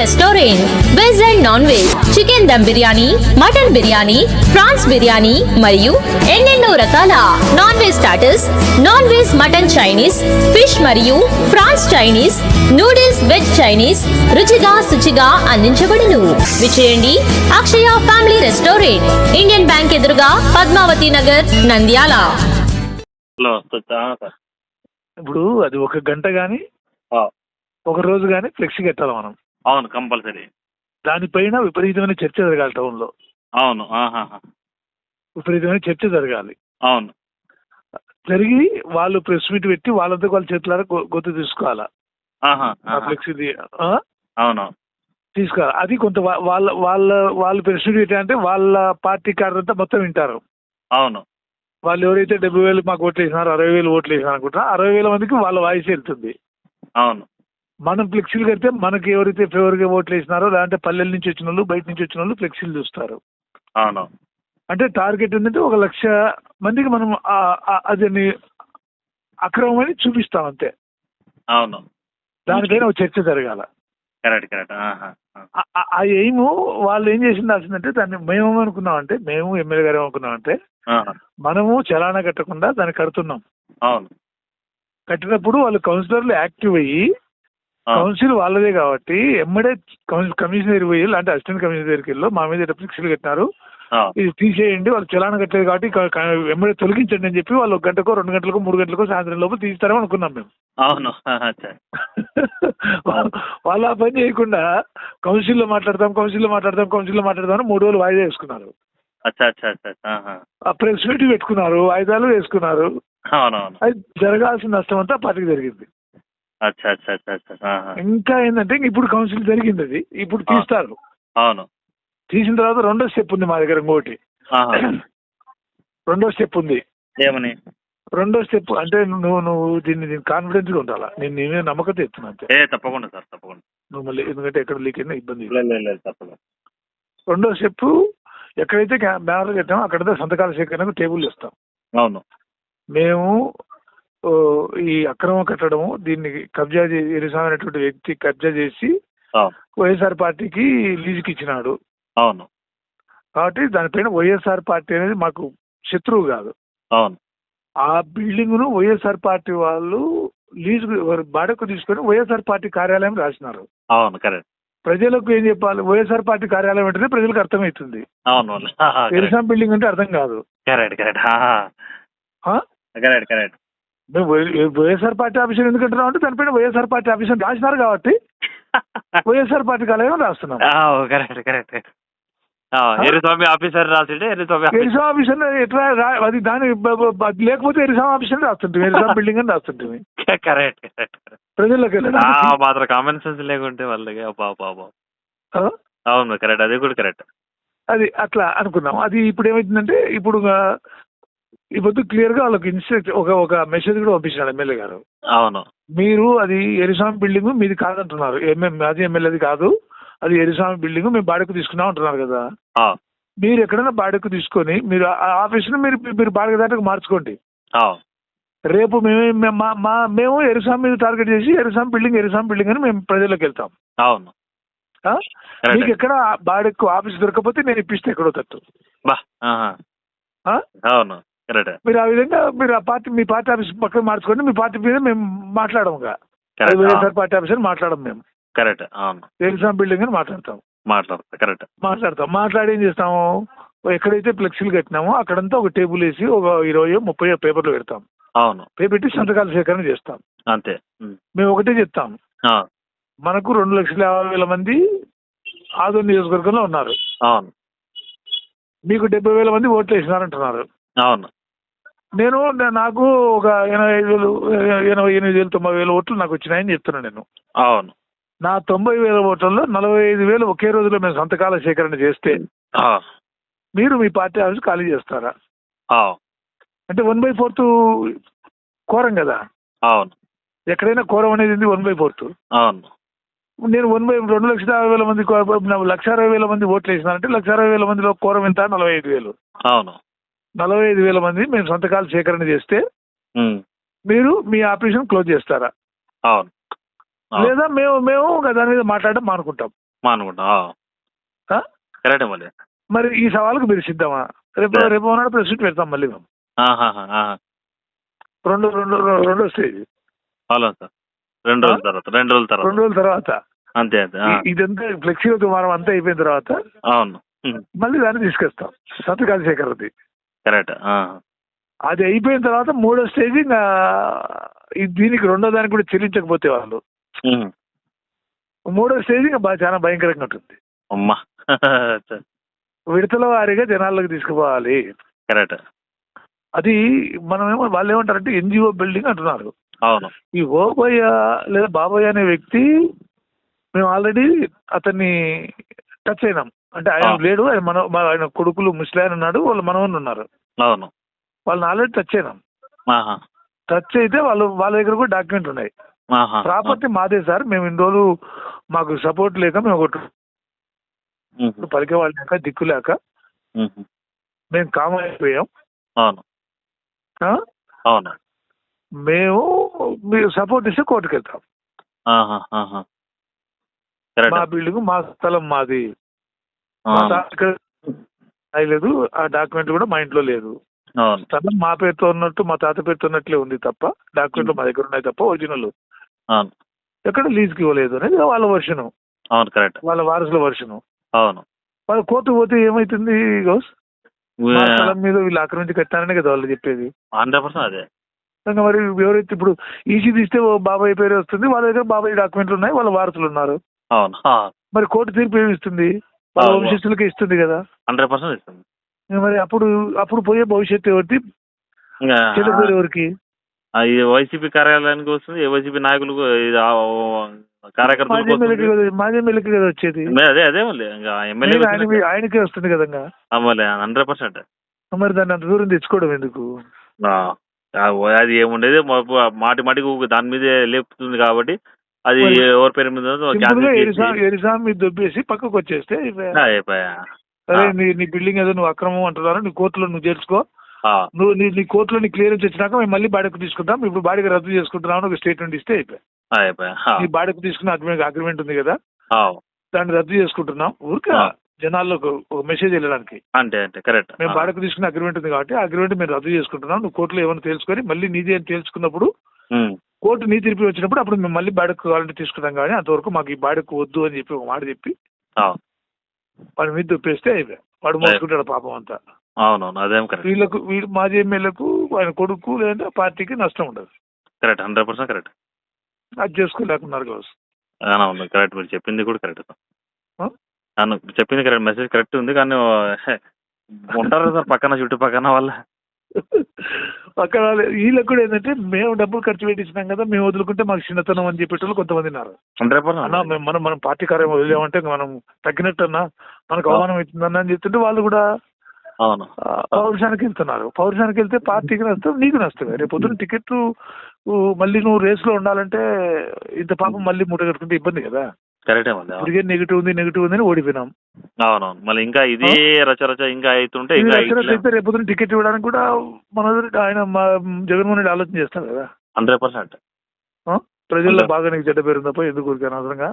Restaurant. Veg and non veg. Chicken dum biryani mutton biryani prawns biryani మరియు ఎన్నెన్నో రకాల non veg starters non veg mutton Chinese fish మరియు prawns Chinese noodles veg Chinese రుచిగా శుచిగా అందించబడును. విచేయండి Akshaya family restaurant. Indian bank ఎదురుగా పద్మావతి నగర్ నంద్యాల. ఇప్పుడు అది ఒక గంట కానీ ఆ, ఒక రోజు కానీ ఫ్లెక్సీ కట్టాలి మనం. అవును కంపల్సరీ. దానిపైన విపరీతమైన చర్చ జరగాలి టౌన్లో. అవును. విపరీతమైన చర్చ జరగాలి. అవును. జరిగి వాళ్ళు ప్రెస్ మీట్ పెట్టి వాళ్ళంతా వాళ్ళ చేతులారా గొ- గొంతు తీసుకోవాలా? అవును. తీసుకోవాలి. అది కొంత వాళ్ళ వాళ్ళ వాళ్ళు ప్రెస్ మీట్ పెట్టి అంటే వాళ్ళ పార్టీ కార్డంతా మొత్తం వింటారు. అవును. వాళ్ళు ఎవరైతే డెబ్బై వేలు మాకు ఓట్లు వేసినారో అరవై వేలు ఓట్లు వేసినారు అనుకుంటారో అరవై వేల మందికి వాళ్ళ వాయిస్ వెళ్తుంది. అవును. మనం ఫ్లెక్సీలు కడితే మనకి ఎవరైతే ఫేవర్గా ఓట్లు వేసినారో లేదంటే పల్లెల నుంచి వచ్చిన వాళ్ళు బయట నుంచి వచ్చిన వాళ్ళు ఫ్లెక్సీలు చూస్తారు. అవును. అంటే టార్గెట్ ఏంటంటే ఒక లక్ష మందికి మనం అదని అక్రమమని చూపిస్తాం అంతే. అవును. దానిపైన ఒక చర్చ జరగాల. Correct correct. ఆహా, ఆ. ఎయిమ్ వాళ్ళు ఏం చేసిందాల్సిందంటే దాన్ని మేము ఏమనుకున్నామంటే మేము ఎమ్మెల్యే గారు ఏమనుకున్నామంటే ఆహా. మనము చలానా కట్టకుండా దాన్ని కడుతున్నాం. అవును. కట్టినప్పుడు వాళ్ళు కౌన్సిలర్లు యాక్టివ్ అయ్యి కౌన్సిల్ వాళ్ళదే కాబట్టి ఎమ్మడే కమిషనర్ పోయి అంటే అసిస్టెంట్ కమిషనర్ దగ్గరికి వెళ్ళి మా మీద ఫ్లెక్సీలు కట్టినారు. ఇది తీసేయండి వాళ్ళు చలానా కట్టలేదు కాబట్టి వెంబడి తొలగించండి అని చెప్పి వాళ్ళు ఒక గంటకో రెండు గంటలకో మూడు గంటలకో సాయంత్రం లోపు తీస్తారని అనుకున్నాం మేము. అవును. వాళ్ళు ఆ పని చేయకుండా కౌన్సిల్లో మాట్లాడతాం కౌన్సిల్లో మాట్లాడతాం కౌన్సిల్లో మాట్లాడతాం అని మూడు రోజులు వాయిదా వేసుకున్నారు. ప్రెస్ మీట్ పెట్టుకున్నారు వాయిదాలు వేసుకున్నారు. అవునవును. అది జరగాల్సిన నష్టం అంతా పార్టీకి జరిగింది. ఇంకా ఏంటంటే ఇప్పుడు కౌన్సిల్ జరిగింది అది ఇప్పుడు తీస్తారు. అవును. తీసిన తర్వాత రెండో స్టెప్ ఉంది మా దగ్గర ఇంకోటి. రెండో స్టెప్ ఉంది. ఏమని? రెండో స్టెప్ అంటే నువ్వు నువ్వు దీన్ని దీన్ని కాన్ఫిడెన్స్గా ఉండాలా? నేను నేనే నమ్మకం ఇస్తున్నా అంతే. ఏ తప్పకుండా సార్ తప్పకుండా. నువ్వు మళ్ళీ ఎందుకంటే ఎక్కడ లీక్ అయినా ఇబ్బంది తప్పకుండా. రెండో స్టెప్ ఎక్కడైతే బ్యానర్ కట్టామో అక్కడైతే సంతకాల సేకరణకు టేబుల్ ఇస్తాం అవును. మేము ఈ అక్రమం కట్టడము దీన్ని కబ్జా చేసి ఎరిసాం అనేటువంటి వ్యక్తి కబ్జా చేసి వైఎస్ఆర్ పార్టీకి లీజుకి ఇచ్చినాడు. అవును. కాబట్టి దానిపైన వైఎస్ఆర్ పార్టీ అనేది మాకు శత్రువు కాదు. అవును. ఆ బిల్డింగ్ను వైఎస్ఆర్ పార్టీ వాళ్ళు లీజు బాడకు తీసుకొని వైఎస్ఆర్ పార్టీ కార్యాలయం రాసినారు. అవును కరెక్ట్. ప్రజలకు ఏం చెప్పాలి? వైఎస్ఆర్ పార్టీ కార్యాలయం అంటేనే ప్రజలకు అర్థమవుతుంది. అవును ఎరిసాం బిల్డింగ్ అంటే అర్థం కాదు. కరెక్ట్? Correct correct. మేము వైఎస్ఆర్ పార్టీ ఆఫీసర్ ఎందుకు అంటున్నాం అంటే దానిపైన వైఎస్ఆర్ పార్టీ ఆఫీసర్ రాసినారు కాబట్టి వైఎస్ఆర్ పార్టీ కార్యాలయం రాస్తున్నాం. Correct correct. ఎర్రస్వామి ఆఫీసర్ రాసిండే ఎర్రస్వామి ఎరిసాం ఆఫీసర్ ఎట్లా అది దాని లేకపోతే ఎరిసాం ఆఫీసర్ రాస్తుంటాం ఎరిసాం బిల్డింగ్ అని రాస్తుంటాం కరెక్ట్ కరెక్ట్ ప్రజల్లోకి మాత్రం కామన్ సెన్స్ లేకుంటే వాళ్ళకి? అవును కరెక్ట్ అది కూడా కరెక్ట్. అది అట్లా అనుకున్నాం. అది ఇప్పుడు ఏమైందంటే ఇప్పుడు ఈ పొద్దు క్లియర్గా వాళ్ళకి ఇన్స్ట్రక్ట్ ఒక ఒక మెసేజ్ కూడా పంపించారు ఎమ్మెల్యే గారు. అవును. మీరు అది ఎరిస్వామి బిల్డింగ్ మీది కాదంటున్నారు. ఎంఎం మాజీ ఎమ్మెల్యేది కాదు. అది ఎరిస్వామి బిల్డింగ్ మేము బాడకు తీసుకున్నాం అంటున్నారు కదా. మీరు ఎక్కడైనా బాడకు తీసుకొని మీరు ఆఫీస్ను మీరు మీరు బాడక దాటకు మార్చుకోండి. రేపు మేము మేము- మా మా మేము ఎరిసాం మీద టార్గెట్ చేసి ఎరిసాం బిల్డింగ్ ఎరిసాం బిల్డింగ్ అని మేము ప్రజలకు వెళ్తాం. అవును. మీకు ఎక్కడ బాడకు ఆఫీస్ దొరకకపోతే నేను ఇప్పిస్తే ఎక్కడో తట్టు? అవును. మీరు ఆ విధంగా మీరు ఆ పార్టీ మీ పార్టీ ఆఫీస్ పక్కన మార్చుకోండి మీ పార్టీ మీద మేము మాట్లాడము పార్టీ ఆఫీసర్ మాట్లాడము మేము. కరెక్ట్ అవును. ఎరిసాం బిల్డింగ్ అని మాట్లాడతాం. మాట్లాడతా కరెక్ట్. మాట్లాడతాం. మాట్లాడి ఏం చేస్తాము? ఎక్కడైతే ఫ్లెక్సీలు కట్టినామో అక్కడంతా ఒక టేబుల్ వేసి ఒక ఇరవై ముప్పై పేపర్లు పెడతాం. అవును. పెట్టి సంతకాల సేకరణ చేస్తాం. అంతే. మేము ఒకటే చెప్తాం. మనకు రెండు లక్షల యాభై వేల మంది ఆదోని నియోజకవర్గంలో ఉన్నారు. అవును. మీకు డెబ్బై వేల మంది ఓట్లు వేసినారంటున్నారు. అవును. నేను నాకు ఒక ఎనభై ఐదు వేలు ఎనభై ఎనిమిది వేలు తొంభై వేల ఓట్లు నాకు వచ్చినాయని చెప్తున్నాను నేను. అవును. నా తొంభై వేల ఓట్లలో నలభై ఐదు వేలు ఒకే రోజులో మేము సంతకాల సేకరణ చేస్తే మీరు మీ పార్టీ ఆఫీస్ ఖాళీ చేస్తారా? అంటే వన్ బై ఫోర్త్ కోరం కదా? అవును. ఎక్కడైనా కోరం అనేది వన్ బై ఫోర్త్. అవును. నేను వన్ బై రెండు లక్షల యాభై వేల మంది లక్ష అరవై వేల మంది ఓట్లు వేసినారంటే లక్ష అరవై వేల మందిలో కోరం ఎంత? నలభై ఐదు వేలు. అవును. నలభై ఐదు వేల మంది మేము సంతకాలు సేకరణ చేస్తే మీరు మీ ఆపరేషన్ క్లోజ్ చేస్తారా? అవును. లేదా మేము మేము దాని మీద మాట్లాడడం మానుకుంటాం. మా అనుకుంటా ఆ? కరెక్టే మళ్ళీ మరి ఈ సవాలుకు మీరు సిద్ధమా? రేపు. రేపు నాడు ప్రెస్ మీట్ పెడతాం మళ్ళీ మేము. రెండు రెండు రెండు- స్టేజ్ అవును సార్. రెండు రోజుల తర్వాత రెండు రోజుల తర్వాత. రెండు రోజుల తర్వాత. అంతే అంతే ఇదంతా ఫ్లెక్సీలో దుమారం అంతా అయిపోయిన తర్వాత అవును. మళ్ళీ దాన్ని తీసుకొస్తాం. సంతకాల సేకరణది. కరెక్ట్. అది అయిపోయిన తర్వాత మూడో స్టేజ్ ఇంకా దీనికి రెండో దానికి కూడా చెల్లించకపోతే వాళ్ళు. మూడో స్టేజ్ ఇంకా బాగా చాలా భయంకరంగా ఉంటుంది. అమ్మా. విడతల వారీగా జనాల్లోకి తీసుకుపోవాలి. కరెక్ట్. అది మనమేమో వాళ్ళు ఏమంటారంటే ఎన్జిఓ బిల్డింగ్ అంటున్నారు. అవును. ఈ ఓబయ్య లేదా బాబయ్య అనే వ్యక్తి మేము ఆల్రెడీ అతన్ని టచ్ అయినాం. అంటే ఆయన. లేడు ఆయన మన ఆయన కొడుకులు ముస్లిం ఉన్నాడు వాళ్ళ మనవన్ని ఉన్నారు. అవును. వాళ్ళని ఆల్రెడీ టచ్ అయినాం టచ్ అయితే వాళ్ళు వాళ్ళ దగ్గర కూడా డాక్యుమెంట్ ఉన్నాయి. ప్రాపర్టీ మాదే సార్ మేము ఇన్ని రోజులు మాకు సపోర్ట్ లేక మేము ఒకటి పలికే వాళ్ళు లేక దిక్కు లేక. మేము. కామన్ అయిపోయాం. అవును? అవును. మేము మీరు సపోర్ట్ ఇస్తే కోర్టుకు వెళ్తాం. మా బిల్డింగ్ మా స్థలం మాది మా అవును తాత ఇక్కడ లేదు ఆ డాక్యుమెంట్ కూడా మా ఇంట్లో లేదు. అవును. స్థలం మా పేరుతో ఉన్నట్టు మా తాత పేరుతో ఉన్నట్లే ఉంది తప్ప డాక్యుమెంట్లు మా దగ్గర ఉన్నాయి తప్ప ఒరిజినల్ అవును. ఎక్కడ లీజ్కి ఇవ్వలేదు అనేది వాళ్ళ వర్షను అవును కరెక్ట్ వాళ్ళ వారసుల వర్షను అవును. వాళ్ళ కోర్టు పోతే ఏమైతుంది గౌస్ స్థలం మీద వీళ్ళు ఆక్రమించి కట్టారనే కదా వాళ్ళు చెప్పేది. హండ్రెడ్ పర్సెంట్ అదే. మరి ఎవరైతే ఇప్పుడు ఈసీ తీస్తే ఓ బాబాయ్ పేరు వస్తుంది వాళ్ళ దగ్గర బాబాయ్ డాక్యుమెంట్లు ఉన్నాయి వాళ్ళ వారసులు ఉన్నారు. అవును మరి కోర్టు తీర్పు ఏమి వంశస్థులకే ఇస్తుంది కదా. హండ్రెడ్ పర్సెంట్ ఇస్తుంది. మరి అప్పుడు అప్పుడు పోయే భవిష్యత్తు ఎవరికి ఇంకా చెడు పేరు ఎవరికి ఈ వైసీపీ కార్యాలయానికి వస్తుంది వైసీపీ నాయకులకు ఇది ఆ, మాజీ ఎమ్మెల్యేకి కదా వచ్చేది? అదే అదే మళ్ళీ ఎమ్మెల్యే ఆయనకే వస్తుంది కదా. మళ్ళీ హండ్రెడ్ పర్సెంట్. మరి దాన్ని అంత దూరం తెచ్చుకోవడం ఎందుకు? అది ఏముండేది? మాటి మాటికి దాని మీదే లేపుతుంది కాబట్టి అది ఎవరి పేరు మీద ఉందో సింపుల్ cancel గా చేసి- ఎరిసా ఎరిసా మీద దొబ్బేసి పక్కకు వచ్చేస్తే సరే. నీ నీ బిల్డింగ్ ఏదో నువ్వు అక్రమం అంటున్నారు? నీ కోర్టులో నువ్వు చేర్చుకో. నువ్వు నీ నీ కోర్టులో నీ క్లియరెన్స్ వచ్చినాక మేము మళ్ళీ బాడీకి తీసుకుంటాం. ఇప్పుడు బాడీకి రద్దు చేసుకుంటున్నాం ఒక స్టేట్మెంట్ ఇస్తే అయిపోయి. నీ బాడీకి తీసుకున్న అగ్రిమెంట్ అగ్రిమెంట్ ఉంది కదా? దాన్ని రద్దు చేసుకుంటున్నాం. ఊరికే. జనాల్లో ఒక మెసేజ్ వెళ్ళడానికి. అంతే అంతే కరెక్ట్ మేము బాడీకి తీసుకున్న అగ్రిమెంట్ ఉంది కాబట్టి అగ్రిమెంట్ మేము రద్దు చేసుకుంటున్నాం. నువ్వు కోర్టులో ఏమైనా తెలుసుకొని మళ్ళీ నీది అని తేల్చుకున్నప్పుడు కోర్టు నీ తీర్పు వచ్చినప్పుడు అప్పుడు మేము మళ్ళీ బాడీకి కావాలంటే తీసుకుంటాం కానీ అంతవరకు మాకు ఈ బాడీకి వద్దు అని చెప్పి ఒక మాట చెప్పి వాడి మీద దుప్పేస్తే అయిపోయి. వాడు మోసుకుంటాడు పాపం అంతా. అవునవును అదేం కరెక్ట్ వీళ్ళకు వీళ్ళు మాజీ ఎమ్మెల్యేలకు ఆయన కొడుకు లేదంటే పార్టీకి నష్టం ఉండదు. కరెక్ట్ హండ్రెడ్ పర్సెంట్ కరెక్ట్ అది చేసుకోలేకున్నారు కావచ్చు. అవును కరెక్ట్ మీరు చెప్పింది కూడా కరెక్ట్? నన్ను చెప్పింది కరెక్ట్ మెసేజ్ కరెక్ట్ ఉంది కానీ ఉంటారు సార్ పక్కన చుట్టుపక్కన వాళ్ళ. అక్కడ వీళ్ళకి కూడా ఏంటంటే మేము డబ్బులు ఖర్చు పెట్టించినాం కదా మేము వదులుకుంటే మాకు చిన్నతనం అని చెప్పేటోళ్ళు కొంతమంది ఉన్నారు. అన్న మేము మనం మనం పార్టీ కార్యం వదిలేమంటే మనం తగ్గినట్టు అన్నా మనకు. అవమానం అవుతుందన్న అని చెప్తుంటే వాళ్ళు కూడా పౌరుషానికి వెళ్తున్నారు. పౌరుషానికి వెళ్తే పార్టీకి నష్టం నీకు నష్టమే. రేపు పొద్దున్న టికెట్ మళ్ళీ నువ్వు రేస్లో ఉండాలంటే ఇంత పాపం మళ్ళీ మూట కట్టుకుంటే ఇబ్బంది కదా. కరెక్టే మళ్ళీ. ఇదిగే నెగిటివ్ ఉంది నెగిటివ్ ఉంది అని ఓడిపోయినాం. అవునవును. మళ్ళీ ఇంకా ఇదే రచ రచ ఇంకా అవుతుంటే ఇంకా అయితే రేపు టికెట్ ఇవ్వడానికి కూడా మన ఆయన జగన్మోహన్ రెడ్డి ఆలోచన చేస్తాడు కదా. Hundred percent? ప్రజల్లో. బాగా నీకు చెడ్డ పేరు తప్ప ఎందుకు ఊరికే అనవసరంగా?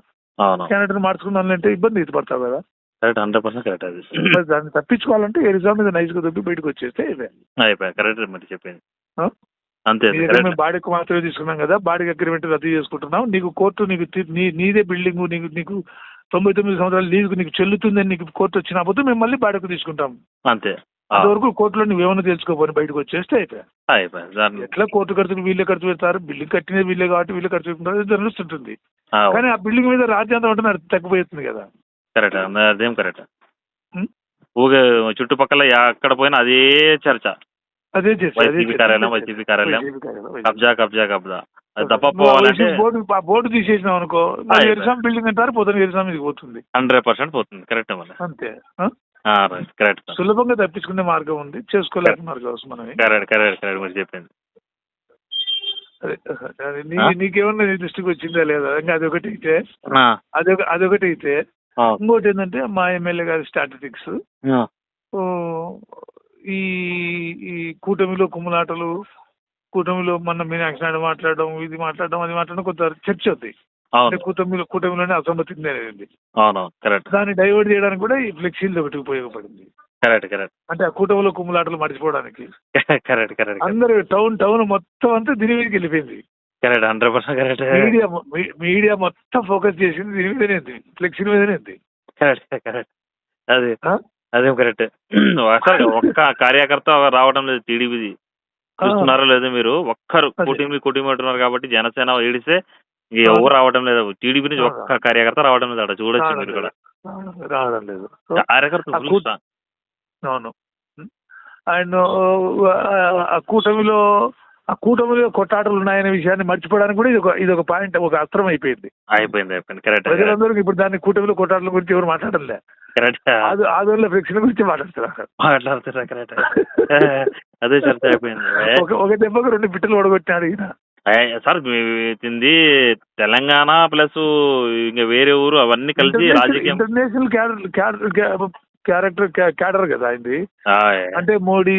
క్యాండిడేట్ మార్చుకున్నానంటే ఇబ్బంది ఇది పడతావు కదా. కరెక్ట్ హండ్రెడ్ పర్సెంట్ కరెక్ట్ అది. దాన్ని తప్పించుకోవాలంటే ఎరిజా మీద నైస్గా దొబ్బి బయటకు వచ్చేస్తే ఇవే అయిపోయా కరెక్ట్ మరి చెప్పింది? అంతే బాడీకి మాత్రమే తీసుకున్నాం కదా బాడీ అగ్రిమెంట్ రద్దు చేసుకుంటున్నాం. నీకు కోర్టు నీకు నీదే బిల్డింగ్ నీకు నీకు తొంభై తొమ్మిది సంవత్సరాలు లీజుకు నీకు చెల్లుతుందని నీకు కోర్టు వచ్చినప్పుడు మేము మళ్ళీ బాడీకి తీసుకుంటాం. అంతే. అంతవరకు కోర్టులో నువ్వు ఏమైనా తెలుసుకోపోని బయటకు వచ్చేస్తే అయిపోయా. అయిపోయా దాన్ని. ఎట్లా కోర్టు ఖర్చులు వీళ్ళే ఖర్చు పెడతారు? బిల్డింగ్ కట్టినది వీళ్ళే కాబట్టి వీళ్ళే ఖర్చు నడుస్తుంటుంది ఆ, కానీ ఆ బిల్డింగ్ మీద రాజ్యాంగం అంటే తగ్గిపోతుంది కదా. కరెక్ట్ అదేం కరెక్ట్? ఊగే చుట్టుపక్కల ఎక్కడ పోయినా అదే చర్చ. అదే వైసీపీ. కార్యాలయం వైసీపీ కార్యాలయం. కబ్జా కబ్జా కబ్జా. అది బోర్డు బోర్డు తీసేసినావు అనుకో. ఎరిసాం బిల్డింగ్ అంటారు పొద్దున ఎరిసాం ఇది పోతుంది. హండ్రెడ్ పర్సెంట్ పోతుంది కరెక్ట్ మళ్ళీ. అంతే? రైట్ కరెక్ట్ సులభంగా తప్పించుకునే మార్గం ఉంది చేసుకోలేకున్నారు కావచ్చు మనం కరెక్ట్ కరెక్ట్ కరెక్ట్ మీరు చెప్పింది? నీకేమన్నా నీ దృష్టికి వచ్చిందా లేదా? ఇంకా అదొకటి అయితే అదొక అదొకటి అయితే ఇంకోటి ఏంటంటే మా ఎమ్మెల్యే గారి స్టాటిస్టిక్స్ ఈ ఈ కూటమిలో కుమ్ములాటలు కూటమిలో మన మీనాక్షి నాయుడు మాట్లాడడం ఇది మాట్లాడడం అది మాట్లాడడం కొంత చర్చ అవుతాయి. అంటే కూటమిలో కూటమిలోనే అసమ్మతి అనేది. కరెక్ట్. దాన్ని డైవర్ట్ చేయడానికి కూడా ఈ ఫ్లెక్సీలు ఒకటి ఉపయోగపడింది. Correct correct. అంటే ఆ కూటమిలో కుమ్ములాటలు మర్చిపోవడానికి. కరెక్ట్ కరెక్ట్ అందరూ టౌన్ టౌన్ మొత్తం అంతా దీని మీదకి వెళ్ళిపోయింది. Correct hundred percent correct. Media media మొత్తం ఫోకస్ చేసింది దీని మీదనే ఉంది. ఫ్లెక్సీ మీదనే ఉంది. Correct correct. అది? అదేం కరెక్ట్ అసలు ఒక్క కార్యకర్త రావడం లేదు టీడీపీది చూస్తున్నారో లేదో మీరు ఒక్కరు. కూటమి కూటమి అంటున్నారు కాబట్టి జనసేన ఏడిస్తే ఇంక ఎవరు రావడం లేదు. టీడీపీ నుంచి ఒక్క కార్యకర్త రావడం లేదు అక్కడ చూడొచ్చు మీరు కూడా. రావడం లేదు. కార్యకర్త. అవును. అండ్ ఆ కూటమిలో ఆ కూటమిలో కొట్టాటలు ఉన్నాయనే విషయాన్ని మర్చిపోవడానికి కూడా ఇది ఒక ఇది ఒక పాయింట్ ఒక అస్త్రం అయిపోయింది. అయిపోయింది అయిపోయింది. కరెక్ట్ ప్రజలందరూ ఇప్పుడు దాన్ని కూటమిలో కొట్టాటల గురించి ఎవరు మాట్లాడలే కరెక్ట్ ఆది ఆదోళన ఫ్లెక్సీల గురించి మాట్లాడుతున్నారు మాట్లాడుతున్నా కరెక్ట్ అదే చర్చ అయిపోయింది. ఒక దెబ్బకు రెండు బిట్టలు ఓడగొట్టినాడు ఈయన. సార్ తింది తెలంగాణ ప్లస్ ఇంకా వేరే ఊరు అవన్నీ కలిసి రాజకీయం. ఇంటర్నేషనల్ క్యారెక్టర్ క్యాడర్ కదా ఆయనది. ఆయ్, అంటే మోడీ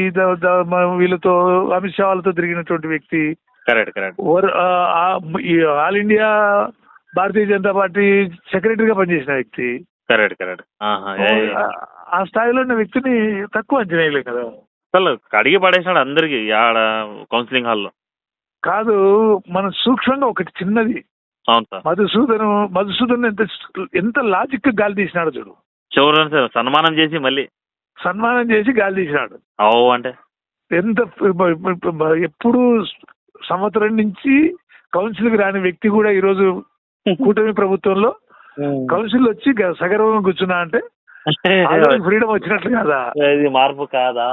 వీళ్ళతో అమిత్ షా వాళ్ళతో తిరిగినటువంటి వ్యక్తి. Correct correct. All India Bharatiya Janata party సెక్రటరీగా పనిచేసిన వ్యక్తి. Correct correct. ఆ- స్థాయిలో ఉన్న వ్యక్తిని తక్కువ అంచనా వేయలేం కదా. అసలు కడిగి పడేసినాడు అందరికి ఆడ కౌన్సిలింగ్ హాల్లో కాదు మనం సూక్ష్మంగా ఒకటి చిన్నది. అవును సార్. మధుసూదన్ మధుసూదన్ ఎంత ఎంత లాజిక్ గాలి తీసినాడు చూడు. చివరి సార్ సన్మానం చేసి మళ్ళీ. సన్మానం చేసి గాలి తీసినాడు. అవు అంటే? ఎంత ఎప్పుడు సంవత్సరం నుంచి కౌన్సిల్కి రాని వ్యక్తి కూడా ఈరోజు కూటమి ప్రభుత్వంలో కౌన్సిల్ వచ్చి సగర్వంగా కూర్చున్నా అంటే ఫ్రీడమ్ వచ్చినట్లు కదా? ఇది మార్పు కాదా?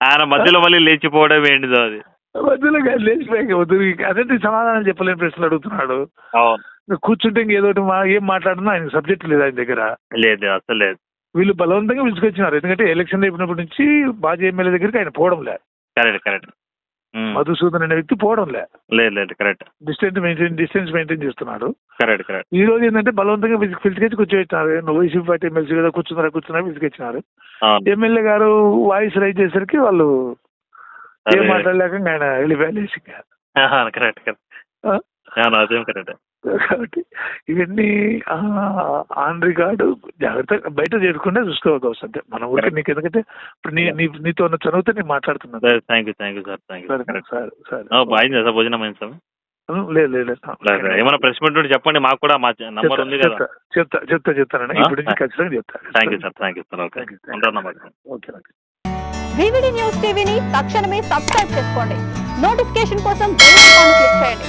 ఆయన మధ్యలో మళ్ళీ లేచిపోవడం ఏంటిదో అది. మధ్యలో లేచిపోయాక వద్దు. అదేంటి సమాధానం చెప్పలేని ప్రశ్నలు అడుగుతున్నాడు. కూర్చుంటే ఇంక ఏదో ఏం మాట్లాడినా ఆయన సబ్జెక్ట్ లేదు ఆయన దగ్గర. లేదు అసలు లేదు. వీళ్ళు బలవంతంగా పిలుచుకొచ్చినారు. ఎందుకంటే ఎలక్షన్ అయిపోయినప్పటి నుంచి బాజీ ఎమ్మెల్యే దగ్గరికి ఆయన పోవడం లే. Correct correct. మధుసూదన్ అనే వ్యక్తి పోవడం లేదు లేదు correct distance maintain distance maintain చేస్తున్నాడు. కరెక్ట్ కరెక్ట్ ఈ రోజు ఏంటంటే బలవంతంగా పిలిచుకొచ్చి కూర్చోబెట్టినారు. నువ్వు వైసీపీ పార్టీ ఎమ్మెల్సీ కదా కూర్చున్నారా కూర్చున్నారా అవును. ఎమ్మెల్యే గారు వాయిస్ రైజ్ చేసరికి వాళ్ళు ఏం. మాట్లాడలేక ఆయన వెళ్ళిపోయాలేసి కరెక్ట్ కరెక్ట్ అదేం కరెక్ట్ కాబట్టి ఇవన్నీ ఆ, ఆన్ రికార్డు జాగ్రత్తగా బయట చేయకుండా చూసుకోవచ్చు అంటే మన ఊరికి నీకు ఎందుకంటే ఇప్పుడు నీ నీ నీతో ఉన్న చదివితే నేను మాట్లాడుతున్నాను. Thank you thank you sir thank you సరే కరెక్ట్ సరే. సరే అయింది సార్ భోజనం అయింది సార్? లేదు లేదు ఏమైనా ప్రెస్ మీట్ ఉంటే చెప్పండి మాకు కూడా మా నంబర్ చెప్తా, ఉంది కదా. చెప్తా చెప్తా చెప్తా చెప్తానండి? ఇప్పుడు ఖచ్చితంగా చెప్తా. Thank you sir thank you sir okay. ఉంటాను ఓకే వివిడి న్యూస్ టీవీని తక్షణమే సబ్స్క్రైబ్ చేసుకోండి. నోటిఫికేషన్ కోసం బెల్ ఐకాన్ క్లిక్ చేయండి.